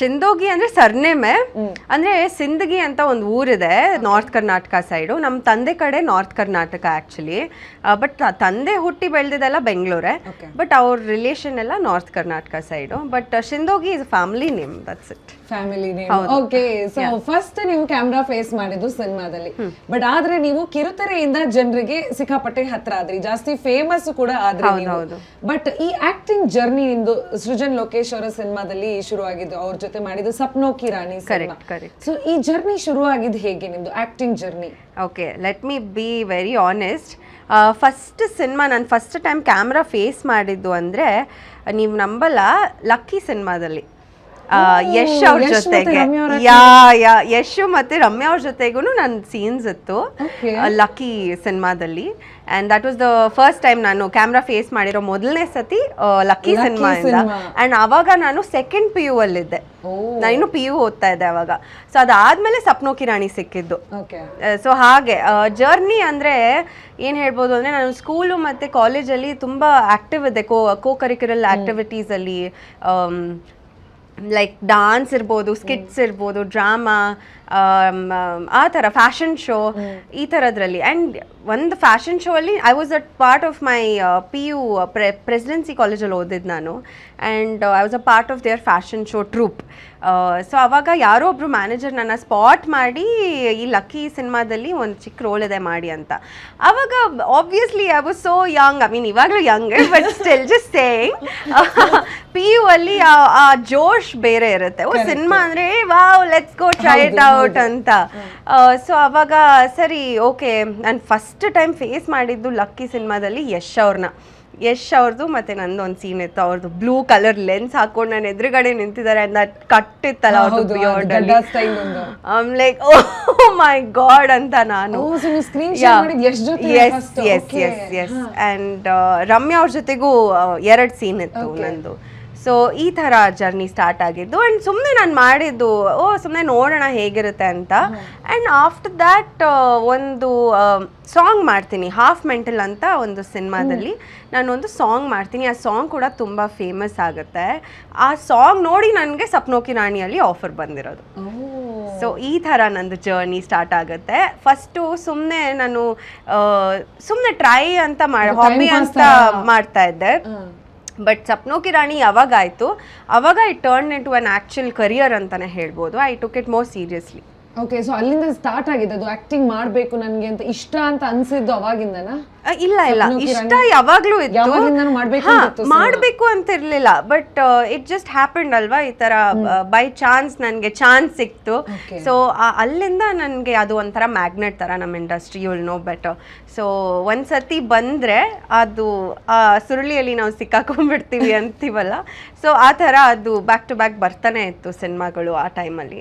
ಶಿಂದೋಗಿ ಅಂದ್ರೆ ಸರ್ನೇಮೆ. ಅಂದ್ರೆ ಸಿಂದಗಿ ಅಂತ ಒಂದು ಊರಿದೆ ನಾರ್ತ್ ಕರ್ನಾಟಕ ಸೈಡು. ನಮ್ಮ ತಂದೆ ಕಡೆ ನಾರ್ತ್ ಕರ್ನಾಟಕ ಆಕ್ಚುಲಿ ಬಟ್ ತಂದೆ ಹುಟ್ಟಿ ಬೆಳೆದಿದ್ದೆಲ್ಲ ಬೆಂಗಳೂರೇ. ಬಟ್ ಅವ್ರ ರಿಲೇಷನ್ ಎಲ್ಲ north Karnataka side. But Shindogi is family name that's it family name okay so first ನೀವು ಕ್ಯಾಮ್ರಾ ಫೇಸ್ ಮಾಡಿದ್ದು ಸಿನಿಮಾದಲ್ಲಿ. ಬಟ್ ಆದ್ರೆ ನೀವು ಕಿರುತೆರೆಯಿಂದ ಜನರಿಗೆ ಸಿಕ್ಕಾಪಟ್ಟೆ ಹತ್ರ ಆದ್ರಿ. ಜಾಸ್ತಿ ಫೇಮಸ್ ಕೂಡ ಆದ್ರೆ. ಬಟ್ ಈ ಆಕ್ಟಿಂಗ್ ಜರ್ನಿ ಇಂದು ಸೃಜನ್ ಲೋಕೇಶ್ ಅವರ ಸಿನಿಮಾದಲ್ಲಿ ಶುರು ಆಗಿದ್ದು ಅವ್ರ ಜೊತೆ ಮಾಡಿದ್ದು Sapno Ki Rani cinema. Correct, correct. So ಈ ಜರ್ನಿ ಶುರು ಆಗಿದ್ದು ಹೇಗೆ ನಿಮ್ದು acting journey? Okay let me be very honest first cinema ನಾನು ಫಸ್ಟ್ ಟೈಮ್ ಕ್ಯಾಮ್ರಾ ಫೇಸ್ ಮಾಡಿದ್ದು ಅಂದರೆ ನೀವು ನಂಬಲ್ಲ ಲಕ್ಕಿ ಸಿನಿಮಾದಲ್ಲಿ ಯಶ್ ಅವ್ರ ಜೊತೆಗೆ. ಯಾ ಯಾ ಯಶ್ ಮತ್ತೆ ರಮ್ಯಾ ಅವ್ರ ಜೊತೆಗೂ ನನ್ನ ಸೀನ್ಸ್ ಇತ್ತು. ಲಕ್ಕಿ ಸಿನಿಮಾದಲ್ಲಿ. And that was the first time ನಾನು ಕ್ಯಾಮ್ರಾ ಫೇಸ್ ಮಾಡಿರೋ ಮೊದಲನೇ ಸತಿ ಲಕ್ಕಿ ಸಿನಿಮಾ. ಅಂಡ್ ಆ್ಯಂಡ್ ಅವಾಗ ನಾನು ಸೆಕೆಂಡ್ ಪಿ ಯು ಅಲ್ಲಿದ್ದೆ. ನಾನು ಇನ್ನು ಪಿ ಯು ಓದ್ತಾ ಇದ್ದೆ ಅವಾಗ. ಸೊ ಅದಾದ್ಮೇಲೆ ಸಪ್ನೋ ಕಿರಾಣಿ ಸಿಕ್ಕಿದ್ದು. ಸೊ ಹಾಗೆ ಜರ್ನಿ ಅಂದರೆ ಏನು ಹೇಳ್ಬೋದು ಅಂದರೆ ನಾನು ಸ್ಕೂಲು ಮತ್ತು ಕಾಲೇಜಲ್ಲಿ ತುಂಬ ಆ್ಯಕ್ಟಿವ್ ಇದೆ ಕೋ ಕೋ ಕರಿಕ್ಯುಲರ್ ಆ್ಯಕ್ಟಿವಿಟೀಸಲ್ಲಿ ಲೈಕ್ ಡಾನ್ಸ್ ಇರ್ಬೋದು ಸ್ಕಿಟ್ಸ್ ಇರ್ಬೋದು ಡ್ರಾಮಾ ಆ ಥರ ಫ್ಯಾಷನ್ ಶೋ ಈ ಥರದ್ರಲ್ಲಿ. ಆ್ಯಂಡ್ ಒಂದು ಫ್ಯಾಷನ್ ಶೋ ಅಲ್ಲಿ I was at part of my P U Presidency ಕಾಲೇಜಲ್ಲಿ ಓದಿದ್ದು ನಾನು. And I was a part of their fashion show troupe so ಅವಾಗ ಯಾರೋ ಒಬ್ಬರು ಮ್ಯಾನೇಜರ್ ನನ್ನ ಸ್ಪಾಟ್ ಮಾಡಿ ಈ ಲಕ್ಕಿ ಸಿನಿಮಾದಲ್ಲಿ ಒಂದು ಚಿಕ್ಕ ರೋಲ್ ಇದೆ ಮಾಡಿ ಅಂತ. ಅವಾಗ obviously I was so young I mean ಇವಾಗಲೂ young but still just saying P U ಅಲ್ಲಿ ಆ- ಜೋಶ್ ಬೇರೆ ಇರುತ್ತೆ. ಓ ಸಿನಿಮಾ ಅಂದ್ರೆ wow let's go try it out ಅಂತ. ಸೊ ಅವಾಗ ಸರಿ ಓಕೆ ನಾನು ಫಸ್ಟ್ ಟೈಮ್ ಫೇಸ್ ಮಾಡಿದ್ದು ಲಕ್ಕಿ ಸಿನಿಮಾದಲ್ಲಿ ಯಶ್ ಅವ್ರನ್ನ. ಯಶ್ ಅವ್ರದ್ದು ಮತ್ತೆ ನಂದು ಒಂದು ಸೀನ್ ಇತ್ತು. ಅವ್ರದ್ದು ಬ್ಲೂ ಕಲರ್ ಲೆನ್ಸ್ ಹಾಕೊಂಡು ನಾನು ಎದುರುಗಡೆ ನಿಂತಿದ್ದಾರೆ ಅಂದ ಕಟ್ ಇತ್ತಲ್ಲ ಅವ್ರದ್ದು ಲೈಕ್ ಓ ಮೈ ಗಾಡ್ ಅಂತ ನಾನು. ಎಸ್ ಎಸ್ ಆ್ಯಂಡ್ ರಮ್ಯಾ ಅವ್ರ ಜೊತೆಗೂ ಎರಡು ಸೀನ್ ಇತ್ತು ನಂದು. ಸೊ ಈ ಥರ ಜರ್ನಿ ಸ್ಟಾರ್ಟ್ ಆಗಿದ್ದು ಆ್ಯಂಡ್ ಸುಮ್ಮನೆ ನಾನು ಮಾಡಿದ್ದು ಓ ಸುಮ್ಮನೆ ನೋಡೋಣ ಹೇಗಿರುತ್ತೆ ಅಂತ. ಆ್ಯಂಡ್ ಆಫ್ಟರ್ ದ್ಯಾಟ್ ಒಂದು ಸಾಂಗ್ ಮಾಡ್ತೀನಿ ಹಾಫ್ ಮೆಂಟಲ್ ಅಂತ ಒಂದು ಸಿನಿಮಾದಲ್ಲಿ. ನಾನೊಂದು ಸಾಂಗ್ ಮಾಡ್ತೀನಿ ಆ ಸಾಂಗ್ ಕೂಡ ತುಂಬ ಫೇಮಸ್ ಆಗುತ್ತೆ. ಆ ಸಾಂಗ್ ನೋಡಿ ನನಗೆ ಸಪ್ನೋಕಿ ರಾಣಿಯಲ್ಲಿ ಆಫರ್ ಬಂದಿರೋದು. ಸೊ ಈ ಥರ ನಂದು ಜರ್ನಿ ಸ್ಟಾರ್ಟ್ ಆಗುತ್ತೆ. ಫಸ್ಟು ಸುಮ್ಮನೆ ನಾನು ಸುಮ್ಮನೆ ಟ್ರೈ ಅಂತ ಮಾಡಿ ಹಾಬಿ ಅಂತ ಮಾಡ್ತಾ ಇದ್ದೆ. ಬಟ್ ಸಪ್ನೋ ಕಿರಾಣಿ ಯಾವಾಗ ಆಯಿತು? ಅವಾಗ I turn into an actual career ಅಂತಲೇ ಹೇಳ್ಬೋದು. I took it more seriously okay so ಅಲ್ಲಿಂದ ಸ್ಟಾರ್ಟ್ ಆಗಿದೆ ಅದು ಆಕ್ಟಿಂಗ್ ಮಾಡ್ಬೇಕು ನನಗೆ ಅಂತ ಇಷ್ಟ ಅಂತ ಅನ್ಸಿದ್ದು ಅವಾಗಿಂದನಾ? ಇಲ್ಲ ಇಲ್ಲ. ಇಷ್ಟ ಯಾವಾಗ್ಲೂ ಇತ್ತು. ಮಾಡ್ಬೇಕು. ಅಂತ ಇರ್ಲಿಲ್ಲ. ಬಟ್ ಇಟ್ ಜಸ್ಟ್ ಹ್ಯಾಪನ್ಡ್ ಅಲ್ವಾ? ಈ ತರ ಬೈ ಚಾನ್ಸ್ ನನಗೆ ಚಾನ್ಸ್ ಸಿಕ್ತು. ಸೊ ಅಲ್ಲಿಂದ ನನಗೆ ಅದು ಒಂಥರ ಮ್ಯಾಗ್ನೆಟ್ ತರ ನಮ್ಮ industry you'll know better so ಒಂದ್ಸತಿ ಬಂದ್ರೆ ಅದು ಆ ಸುರುಳಿಯಲ್ಲಿ ನಾವು ಸಿಕ್ಕಾಕೊಂಡ್ಬಿಡ್ತೀವಿ ಅಂತೀವಲ್ಲ? ಸೊ ಆ ತರ ಅದು ಬ್ಯಾಕ್ ಟು ಬ್ಯಾಕ್ ಬರ್ತಾನೆ ಇತ್ತು ಸಿನಿಮಾಗಳು ಆ ಟೈಮಲ್ಲಿ